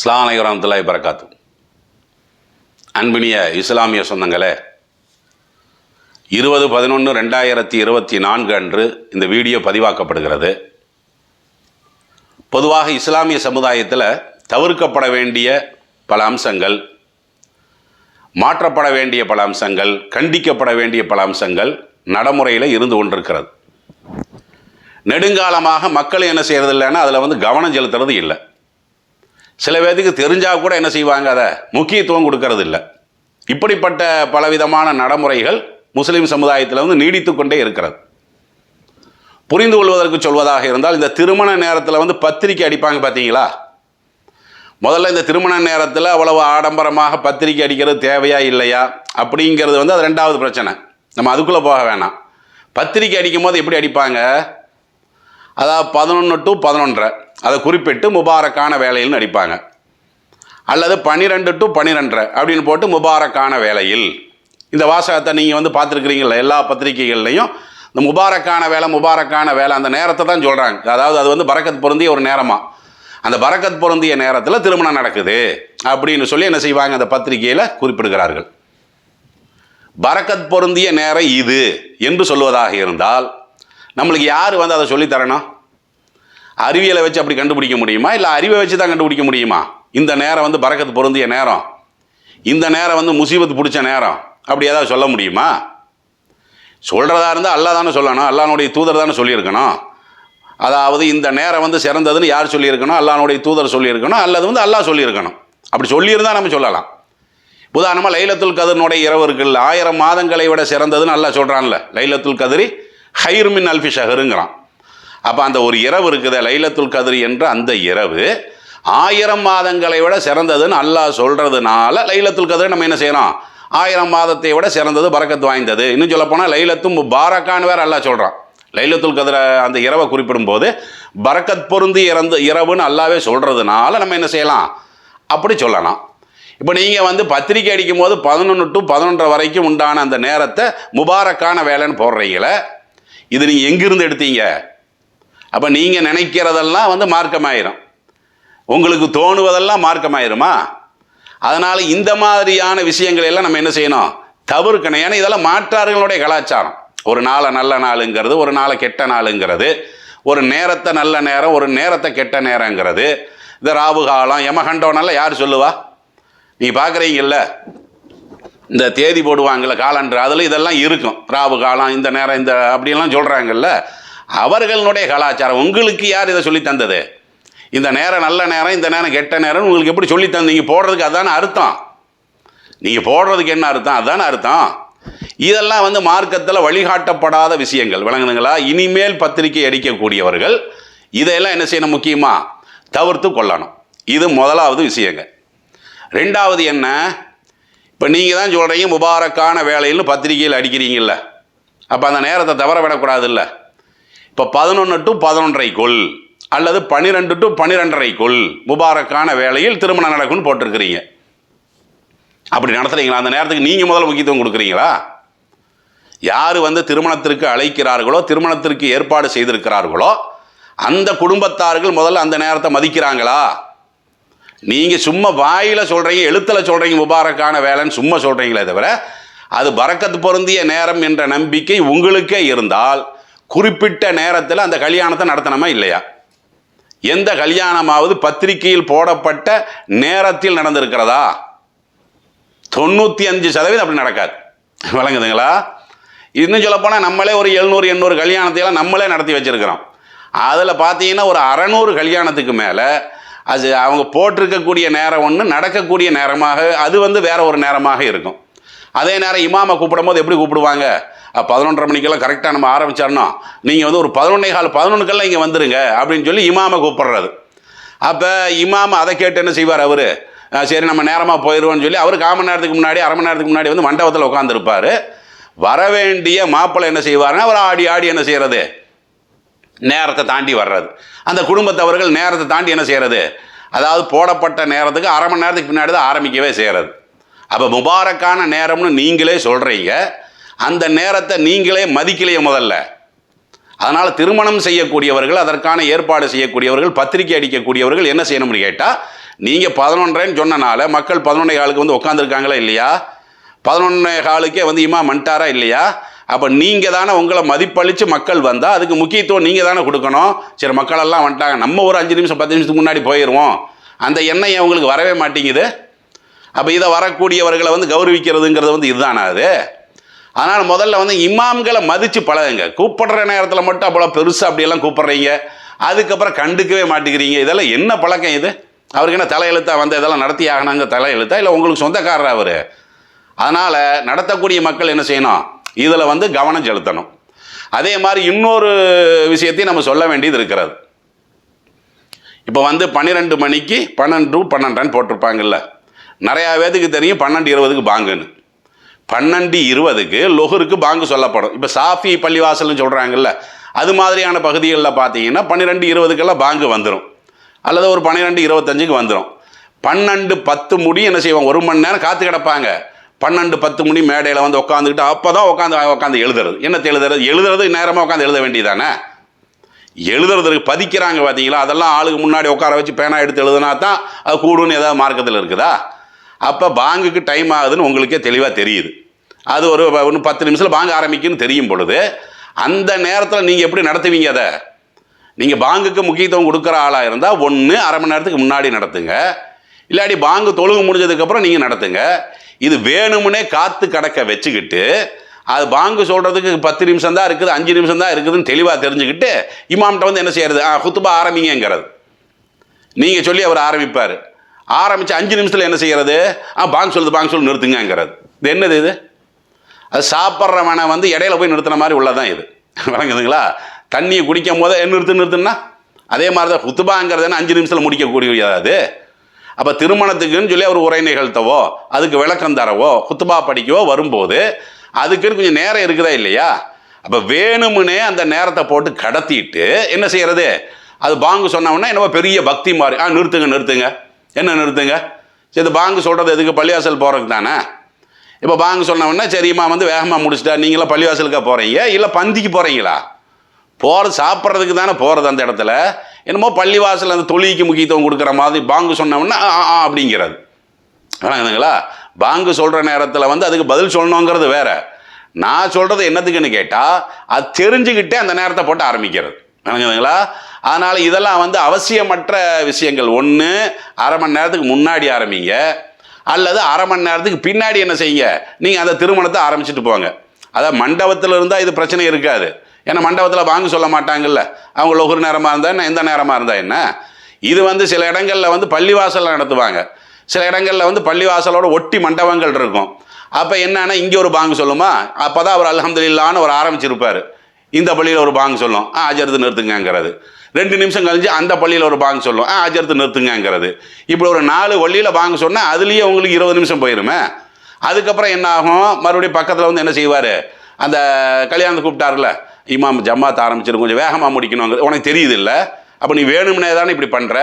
ஸ்லாமலை அலைக்கும் வரமத்துல்லாஹி அன்பினிய இஸ்லாமிய சொந்தங்களே இருபது பதினொன்று ரெண்டாயிரத்தி இருபத்தி நான்கு அன்று இந்த வீடியோ பதிவாக்கப்படுகிறது. பொதுவாக இஸ்லாமிய சமுதாயத்தில் தவிர்க்கப்பட வேண்டிய பல அம்சங்கள் மாற்றப்பட வேண்டிய பல அம்சங்கள் கண்டிக்கப்பட வேண்டிய பல அம்சங்கள் நடைமுறையில் இருந்து கொண்டிருக்கிறது. நெடுங்காலமாக மக்கள் என்ன செய்கிறது இல்லைன்னா அதில் வந்து கவனம் செலுத்துறது இல்லை. சில பேர்த்துக்கு தெரிஞ்சால் கூட என்ன செய்வாங்க? அதை முக்கியத்துவம் கொடுக்கறது இல்லை இப்படிப்பட்ட பலவிதமான நடைமுறைகள் முஸ்லீம் சமுதாயத்தில் வந்து நீடித்து கொண்டே இருக்கிறது. புரிந்து கொள்வதற்கு சொல்வதாக இருந்தால் இந்த திருமண நேரத்தில் வந்து பத்திரிக்கை அடிப்பாங்க பார்த்தீங்களா முதல்ல இந்த திருமண நேரத்தில் அவ்வளவு ஆடம்பரமாக பத்திரிக்கை அடிக்கிறது தேவையா இல்லையா? அப்படிங்கிறது வந்து அது ரெண்டாவது பிரச்சனை. நம்ம அதுக்குள்ளே போக வேணாம். பத்திரிக்கை அடிக்கும் போது எப்படி அடிப்பாங்க? அதாவது பதினொன்று டு பதினொன்றரை. அதை குறிப்பிட்டு முபாரக்கான வேலையில் நடிப்பாங்க. அல்லது பன்னிரெண்டு டு பன்னிரெண்டரை அப்படின்னு போட்டு முபாரக்கான வேலையில். இந்த வாசகத்தை நீங்கள் வந்து பார்த்துருக்குறீங்களா எல்லா பத்திரிகைகள்லையும் இந்த முபாரக்கான வேலை முபாரக்கான வேலை அந்த நேரத்தை தான் சொல்கிறாங்க அதாவது அது வந்து பரக்கத் பொருந்திய ஒரு நேரமாக அந்த பரக்கத் பொருந்திய நேரத்தில் திருமணம் நடக்குது அப்படின்னு சொல்லி என்ன செய்வாங்க? அந்த பத்திரிகையில் குறிப்பிடுகிறார்கள். பரக்கத் பொருந்திய நேரம் இது என்று சொல்வதாக இருந்தால் நம்மளுக்கு யார் வந்து அதை சொல்லித்தரணும்? அறிவியலை வச்சு அப்படி கண்டுபிடிக்க முடியுமா? இல்லை அறிவை வச்சு தான் கண்டுபிடிக்க முடியுமா? இந்த நேரம் வந்து பறக்கத்து பொருந்திய நேரம். இந்த நேரம் வந்து முசீபத்து பிடிச்ச நேரம். அப்படி ஏதாவது சொல்ல முடியுமா? சொல்கிறதா இருந்தால் அல்லா தானே சொல்லணும். அல்லானுடைய தூதர் தானே சொல்லியிருக்கணும். அதாவது இந்த நேரம் வந்து சிறந்ததுன்னு யார் சொல்லியிருக்கணும்? அல்லானுடைய தூதர் சொல்லியிருக்கணும். அல்லது வந்து அல்லாஹ் சொல்லியிருக்கணும். அப்படி சொல்லியிருந்தால் நம்ம சொல்லலாம். உதாரணமாக லைலத்துல் கதிரனுடைய இரவு இருக்குல்ல. ஆயிரம் மாதங்களை விட சிறந்ததுன்னு அல்லாஹ் சொல்கிறான்ல லைலத்துல் கதிரி ஹைர்மின் அல்ஃபி ஷஹருங்கிறான். அப்போ அந்த ஒரு இரவு இருக்குது லைலத்துல் கதிரி என்ற அந்த இரவு ஆயிரம் மாதங்களை விட சிறந்ததுன்னு அல்லாஹ் சொல்கிறதுனால லைலத்துல் கதிரை நம்ம என்ன செய்கிறோம் ஆயிரம் மாதத்தை விட சிறந்தது பறக்கத்து வாய்ந்தது. இன்னும் சொல்லப்போனால் லைலத்தும் பாரக்கான்னு வேற அல்லாஹ் சொல்கிறான் லைலத்துல் கதிரை அந்த இரவை குறிப்பிடும்போது பரக்கத் பொருந்தி இறந்து இரவுன்னு அல்லாவே சொல்கிறதுனால நம்ம என்ன செய்யலாம்? அப்படி சொல்லலாம். இப்போ நீங்கள் வந்து பத்திரிக்கை அடிக்கும் போது பதினொன்று டு பதினொன்றரை வரைக்கும் உண்டான அந்த நேரத்தை முபாரக்கான வேலைன்னு போடுறீங்களே இது நீங்கள் எங்கிருந்து எடுத்தீங்க? அப்போ நீங்கள் நினைக்கிறதெல்லாம் வந்து மார்க்கமாயிரும். உங்களுக்கு தோணுவதெல்லாம் மார்க்கமாயிருமா? அதனால் இந்த மாதிரியான விஷயங்களை எல்லாம் நம்ம என்ன செய்யணும்? தவிர்க்கணும். ஏன்னா இதெல்லாம் மாற்றார்களுடைய கலாச்சாரம். ஒரு நாளை நல்ல நாளுங்கிறது ஒரு நாளை கெட்ட நாளுங்கிறது. ஒரு நேரத்தை நல்ல நேரம் ஒரு நேரத்தை கெட்ட நேரங்கிறது. இந்த ராவு காலம் யமகண்டோனெல்லாம் யார் சொல்லுவா? நீ பார்க்குறீங்கல்ல இந்த தேதி போடுவாங்கல்ல காலண்டர் அதில் இதெல்லாம் இருக்கும். ராவு காலம் இந்த நேரம் இந்த அப்படிலாம் சொல்கிறாங்கல்ல அவர்களுடைய கலாச்சாரம். உங்களுக்கு யார் இதை சொல்லி தந்தது? இந்த நேரம் நல்ல நேரம் இந்த நேரம் கெட்ட நேரம் உங்களுக்கு எப்படி சொல்லி தந்தீங்க போடுறதுக்கு அதானே அர்த்தம். நீங்கள் போடுறதுக்கு என்ன அர்த்தம்? அதானே அர்த்தம். இதெல்லாம் வந்து மார்க்கத்தில் வழிகாட்டப்படாத விஷயங்கள். விளங்குதுங்களா? இனிமேல் பத்திரிகை அடிக்கக்கூடியவர்கள் இதையெல்லாம் என்ன செய்யணும் முக்கியமாக தவிர்த்து கொள்ளணும். இது முதலாவது விஷயங்க ரெண்டாவது என்ன? இப்போ நீங்கள் தான் சொல்கிறீங்க முபாரக்கான வேலையில் பத்திரிகையில் அடிக்கிறீங்கல்ல. அப்போ அந்த நேரத்தை தவற விடக்கூடாதுல்ல. இப்போ பதினொன்று டு பதினொன்றைக்குள் அல்லது பன்னிரெண்டு டு பன்னிரெண்டரைக்குள் முபாரக்கான வேலையில் திருமணம் நடக்கும்னு போட்டிருக்கிறீங்க. அப்படி நடத்துறீங்களா? அந்த நேரத்துக்கு நீங்கள் முதல்ல முக்கியத்துவம் கொடுக்குறீங்களா? யார் வந்து திருமணத்திற்கு அழைக்கிறார்களோ திருமணத்திற்கு ஏற்பாடு செய்திருக்கிறார்களோ அந்த குடும்பத்தார்கள் முதல்ல அந்த நேரத்தை மதிக்கிறாங்களா? நீங்கள் சும்மா வாயில் சொல்கிறீங்க எழுத்தில் சொல்கிறீங்க முபாரக்கான வேலைன்னு சும்மா சொல்கிறீங்களே தவிர அது பறக்கத்து பொருந்திய நேரம் என்ற நம்பிக்கை உங்களுக்கே இருந்தால் குறிப்பிட்ட நேரத்தில் அந்த கல்யாணத்தை நடத்தணுமா இல்லையா? எந்த கல்யாணமாவது பத்திரிகையில் போடப்பட்ட நேரத்தில் நடந்திருக்கிறதா? தொண்ணூற்றி அஞ்சு சதவீதம் அப்படி நடக்காது. விளங்குதுங்களா? இன்னும் சொல்லப்போனால் நம்மளே ஒரு எழுநூறு எண்ணூறு கல்யாணத்தையெல்லாம் நம்மளே நடத்தி வச்சுருக்கிறோம். அதில் பார்த்தீங்கன்னா ஒரு அறநூறு கல்யாணத்துக்கு மேலே அது அவங்க போட்டிருக்கக்கூடிய நேரம் ஒன்று நடக்கக்கூடிய நேரமாக அது வந்து வேற ஒரு நேரமாக இருக்கும். அதே நேரம் இமாமை கூப்பிடும்போது எப்படி கூப்பிடுவாங்க? பதினொன்றரை மணிக்கெல்லாம் கரெக்டாக நம்ம ஆரம்பிச்சிடணும் நீங்கள் வந்து ஒரு பதினொன்னே கால் பதினொன்றுக்கெல்லாம் இங்கே வந்துடுங்க அப்படின்னு சொல்லி இமாமை கூப்பிட்றாரு அப்போ இமாம் அதை கேட்டு என்ன செய்வார் அவர்? சரி நம்ம நேரமாக போயிடுவோம்னு சொல்லி அவர் கால் மணி நேரத்துக்கு முன்னாடி அரை மணி நேரத்துக்கு முன்னாடி வந்து மண்டபத்தில் உட்காந்துருப்பார் வர வேண்டிய மாப்பிள்ளை என்ன செய்வாருன்னா அவர் ஆடி ஆடி என்ன செய்கிறது நேரத்தை தாண்டி வர்றது. அந்த குடும்பத்தவர்கள் நேரத்தை தாண்டி என்ன செய்கிறது அதாவது போடப்பட்ட நேரத்துக்கு அரை மணி நேரத்துக்கு பின்னாடி தான் ஆரம்பிக்கவே செய்கிறது அப்போ முபாரக்கான நேரம்னு நீங்களே சொல்கிறீங்க அந்த நேரத்தை நீங்களே மதிக்கலையே முதல்ல. அதனால் திருமணம் செய்யக்கூடியவர்கள் அதற்கான ஏற்பாடு செய்யக்கூடியவர்கள் பத்திரிக்கை அடிக்கக்கூடியவர்கள் என்ன செய்யணும்னு கேட்டால் நீங்கள் பதினொன்றேன்னு சொன்னனால மக்கள் பதினொன்றே காலுக்கு வந்து உட்காந்துருக்காங்களா இல்லையா? பதினொன்றே காலுக்கே வந்து இமா மண்டாரா இல்லையா? அப்போ நீங்கள் தானே உங்களை மதிப்பளித்து மக்கள் வந்தால் அதுக்கு முக்கியத்துவம் நீங்கள் தானே கொடுக்கணும். சரி மக்களெல்லாம் வந்துட்டாங்க. நம்ம ஒரு அஞ்சு நிமிஷம் பத்து நிமிஷத்துக்கு முன்னாடி போயிடுவோம் அந்த எண்ணெய் அவங்களுக்கு உங்களுக்கு வரவே மாட்டேங்குது? அப்போ இதை வரக்கூடியவர்களை வந்து கௌரவிக்கிறதுங்கிறது வந்து இதுதானா அது? அதனால் முதல்ல வந்து இமாம்களை மதித்து பழகுங்க. கூப்பிடுற நேரத்தில் மட்டும் அவ்வளோ பெருசாக அப்படியெல்லாம் கூப்பிட்றீங்க. அதுக்கப்புறம் கண்டுக்கவே மாட்டேங்கிறீங்க. இதெல்லாம் என்ன பழக்கம் இது? அவருக்கு என்ன தலையெழுத்தா வந்து இதெல்லாம் நடத்தி ஆகணுங்க தலையெழுத்தா? இல்லை உங்களுக்கு சொந்தக்காரர் அவர்? அதனால் நடத்தக்கூடிய மக்கள் என்ன செய்யணும்? இதில் வந்து கவனம் செலுத்தணும். அதே மாதிரி இன்னொரு விஷயத்தையும் நம்ம சொல்ல வேண்டியது இருக்கிறது. இப்போ வந்து பன்னிரெண்டு மணிக்கு பன்னெண்டு டு பன்னெண்டான்னு போட்டிருப்பாங்கல்ல. நிறையா பேத்துக்கு தெரியும் பன்னெண்டு இருபதுக்கு பாங்குன்னு. பன்னெண்டு இருபதுக்கு லொஹருக்கு பாங்கு சொல்லப்படும். இப்போ சாஃபி பள்ளிவாசல்னு சொல்கிறாங்கல்ல அது மாதிரியான பகுதிகளில் பார்த்தீங்கன்னா பன்னிரெண்டு இருபதுக்கெல்லாம் பாங்கு வந்துடும் அல்லது ஒரு பன்னிரெண்டு இருபத்தஞ்சுக்கு வந்துடும் பன்னெண்டு பத்து முடி என்ன செய்வாங்க? ஒரு மணி நேரம் காத்து கிடப்பாங்க. பன்னெண்டு பத்து மணி மேடையில் வந்து உட்காந்துக்கிட்டு அப்போ தான் உட்காந்து உட்காந்து எழுதுறது. என்னத்தை எழுதுறது? எழுதுறது நேரமாக உட்காந்து எழுத வேண்டியதானே? எழுதுறதுக்கு பதிக்கிறாங்க பார்த்தீங்களா அதெல்லாம் ஆளுக்கு முன்னாடி உட்கார வச்சு பேனா எடுத்து எழுதுனா தான் அது கூடுன்னு ஏதாவது மார்க்கத்தில் இருக்குதா? அப்போ பாங்குக்கு டைம் ஆகுதுன்னு உங்களுக்கே தெளிவாக தெரியுது. அது ஒரு ஒன்று பத்து நிமிஷத்தில் பாங்க ஆரம்பிக்குன்னு தெரியும் பொழுது அந்த நேரத்தில் நீங்கள் எப்படி நடத்துவீங்க அதை? நீங்கள் பாங்குக்கு முக்கியத்துவம் கொடுக்குற ஆளாக இருந்தால் ஒன்று அரை மணி நேரத்துக்கு முன்னாடி நடத்துங்க. இல்லாட்டி பாங்கு தொழுகு முடிஞ்சதுக்கப்புறம் நீங்கள் நடத்துங்க. இது வேணும்னே காற்று கடக்க வச்சுக்கிட்டு அது பாங்கு சொல்கிறதுக்கு பத்து நிமிஷம் தான் இருக்குது அஞ்சு நிமிஷம் தான் இருக்குதுன்னு தெளிவாக தெரிஞ்சுக்கிட்டு இமாம்கிட்ட வந்து என்ன செய்யறது? ஆ குத்துபா ஆரம்பிங்கிறது நீங்கள் சொல்லி அவர் ஆரம்பிப்பார். ஆரம்பித்து அஞ்சு நிமிஷத்தில் என்ன செய்கிறது ஆ பாங்கு சொல்லுது பாங்க சொல்லு நிறுத்துங்கங்கிறது. இது என்னது இது? அது சாப்பிட்றவனை வந்து இடையில போய் நிறுத்தின மாதிரி உள்ளதான் இது. வழங்குதுங்களா தண்ணியை குடிக்கும் போது நிறுத்து நிறுத்துன்னா? அதே மாதிரி தான் ஹுத்துபாங்கிறது அஞ்சு நிமிஷத்தில் முடிக்கக்கூடிய அது? அப்போ திருமணத்துக்குன்னு சொல்லி அவர் உரை நிகழ்த்தவோ அதுக்கு விளக்கம் தரவோ குத்துபா படிக்கவோ வரும்போது அதுக்குன்னு கொஞ்சம் நேரம் இருக்குதா இல்லையா? அப்போ வேணுமுனே அந்த நேரத்தை போட்டு கடத்திட்டு என்ன செய்கிறது அது பாங்கு சொன்னோம்னா என்னவோ பெரிய பக்தி மாதிரி ஆ நிறுத்துங்க நிறுத்துங்க. என்ன நிறுத்துங்க? சரி இது பாங்கு சொல்கிறது எதுக்கு? பள்ளிவாசல் போகிறதுக்கு தானே? இப்போ பாங்கு சொன்னவொடனே சரிம்மா வந்து வேகமாக முடிச்சுட்டா நீங்களாம் பள்ளிவாசலுக்கா போகிறீங்க இல்லை பந்திக்கு போகிறீங்களா போகிறது சாப்பிட்றதுக்கு தானே போகிறது அந்த இடத்துல. என்னமோ பள்ளிவாசல் அந்த தொழிலுக்கு முக்கியத்துவம் கொடுக்குற மாதிரி பாங்கு சொன்னோம்னா ஆ ஆ அப்படிங்கிறது. வணங்குதுங்களா பாங்கு சொல்கிற நேரத்தில் வந்து அதுக்கு பதில் சொல்லணுங்கிறது வேற. நான் சொல்கிறது என்னத்துக்குன்னு கேட்டால் அது தெரிஞ்சுக்கிட்டே அந்த நேரத்தை போட்டு ஆரம்பிக்கிறது. வணங்குதுங்களா அதனால் இதெல்லாம் வந்து அவசியமற்ற விஷயங்கள். ஒன்று அரை மணி நேரத்துக்கு முன்னாடி ஆரம்பிங்க. அல்லது அரை மணி நேரத்துக்கு பின்னாடி என்ன செய்யுங்க? நீங்கள் அந்த திருமணத்தை ஆரம்பிச்சுட்டு போங்க. அதாவது மண்டபத்தில் இருந்தால் இது பிரச்சனை இருக்காது. ஏன்னா மண்டபத்தில் வாங்க சொல்ல மாட்டாங்கல்ல. அவங்க ஒரு நேரமாக இருந்தால் என்ன? எந்த நேரமாக இருந்தால் என்ன? இது வந்து சில இடங்களில் வந்து பள்ளிவாசலில் நடத்துவாங்க. சில இடங்களில் வந்து பள்ளிவாசலோட ஒட்டி மண்டபங்கள் இருக்கும். அப்போ என்னன்னா இங்கே ஒரு பாங்கு சொல்லுமா? அப்போ தான் அவர் அல்ஹம்துலில்லான்னு அவர் ஆரம்பிச்சிருப்பார். இந்த பள்ளியில் ஒரு பாங்கு சொல்லும். ஆ அஜர்த்து நிறுத்துங்கங்கிறது. ரெண்டு நிமிஷம் கழிஞ்சு அந்த பள்ளியில் ஒரு பாங்க சொல்லும். ஆ அஜர்த்து நிறுத்துங்கங்கிறது. இப்படி ஒரு நாலு வள்ளியில் பாங்க சொன்னால் அதுலேயே உங்களுக்கு இருபது நிமிஷம் போயிருமே. அதுக்கப்புறம் என்ன ஆகும்? மறுபடியும் பக்கத்தில் வந்து என்ன செய்வார்? அந்த கல்யாணத்தை கூப்பிட்டார்ல இமாம் ஜமாத் ஆரம்பிச்சிடும் கொஞ்சம் வேகமாக முடிக்கணுங்கிறது உனக்கு தெரியுது இல்லை அப்போ நீ வேணும்னே தானே இப்படி பண்ணுற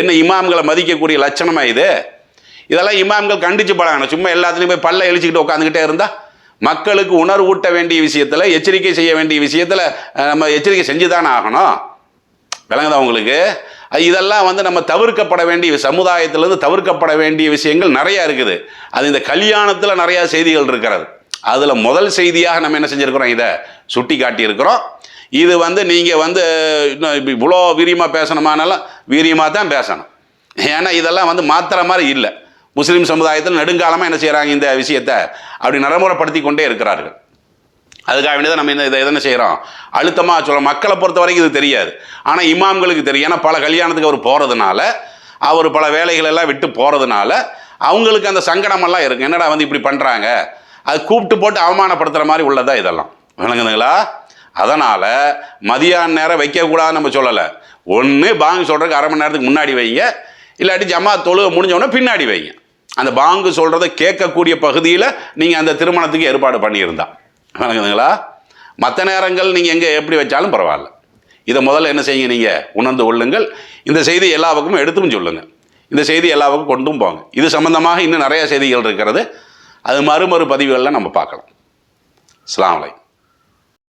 என்ன இமாம்களை மதிக்கக்கூடிய லட்சணமா இது? இதெல்லாம் இமாம்கள் கண்டிச்சு பழகணும். சும்மா எல்லாத்துலேயும் போய் பல்ல எழுச்சிக்கிட்டு உட்காந்துக்கிட்டே இருந்தால் மக்களுக்கு உணர்வு ஊட்ட வேண்டிய விஷயத்தில் எச்சரிக்கை செய்ய வேண்டிய விஷயத்தில் நம்ம எச்சரிக்கை செஞ்சு தானே ஆகணும். விளங்குதா உங்களுக்கு? இதெல்லாம் வந்து நம்ம தவிர்க்கப்பட வேண்டிய சமுதாயத்திலேருந்து தவிர்க்கப்பட வேண்டிய விஷயங்கள் நிறையா இருக்குது. அது இந்த கல்யாணத்தில் நிறையா செய்திகள் இருக்கிறது. அதில் முதல் செய்தியாக நம்ம என்ன செஞ்சுருக்கிறோம்? இதை சுட்டி காட்டியிருக்கிறோம் இது வந்து நீங்கள் வந்து இன்னும் இவ்வளோ வீரியமாக பேசணுமானாலும் வீரியமாக தான் பேசணும். ஏன்னா இதெல்லாம் வந்து மாத்திர மாதிரி இல்லை. முஸ்லீம் சமுதாயத்தில் நெடுங்காலமாக என்ன செய்கிறாங்க இந்த விஷயத்தை? அப்படி நடைமுறைப்படுத்தி கொண்டே இருக்கிறார்கள். அதுக்காக வேண்டியதான் நம்ம இந்த இதை எதனை செய்கிறோம் அழுத்தமாக சொல்கிறோம் மக்களை பொறுத்த வரைக்கும் இது தெரியாது. ஆனால் இமாம்களுக்கு தெரியும். ஏன்னா பல கல்யாணத்துக்கு அவர் போகிறதுனால அவர் பல வேலைகளெல்லாம் விட்டு போகிறதுனால அவங்களுக்கு அந்த சங்கடமெல்லாம் இருக்குது என்னடா வந்து இப்படி பண்ணுறாங்க அது கூப்பிட்டு போட்டு அவமானப்படுத்துகிற மாதிரி உள்ளதா இதெல்லாம். விளங்குதுங்களா? அதனால் மதியான நேரம் வைக்கக்கூடாதுன்னு நம்ம சொல்லலை. ஒன்று பாங்கு சொல்கிறதுக்கு அரை மணி நேரத்துக்கு முன்னாடி வைங்க. இல்லாட்டி ஜமா தொழுக முடிஞ்சவொடனே பின்னாடி வைங்க. அந்த பாங்கு சொல்கிறத கேட்கக்கூடிய பகுதியில் நீங்கள் அந்த திருமணத்துக்கு ஏற்பாடு பண்ணியிருந்தா. வணங்குதுங்களா மற்ற நேரங்கள் நீங்கள் எங்கே எப்படி வச்சாலும் பரவாயில்ல. இதை முதல்ல என்ன செய்யுங்க நீங்கள் உணர்ந்து கொள்ளுங்கள். இந்த செய்தி எல்லா பக்கமும் எடுத்தும் சொல்லுங்கள். இந்த செய்தி எல்லா பக்கம் கொண்டும் போங்க. இது சம்பந்தமாக இன்னும் நிறைய செய்திகள் இருக்கிறது. அது மறுமறு பதிவுகளில் நம்ம பார்க்கலாம். அஸ்லாம் வலைக்கம்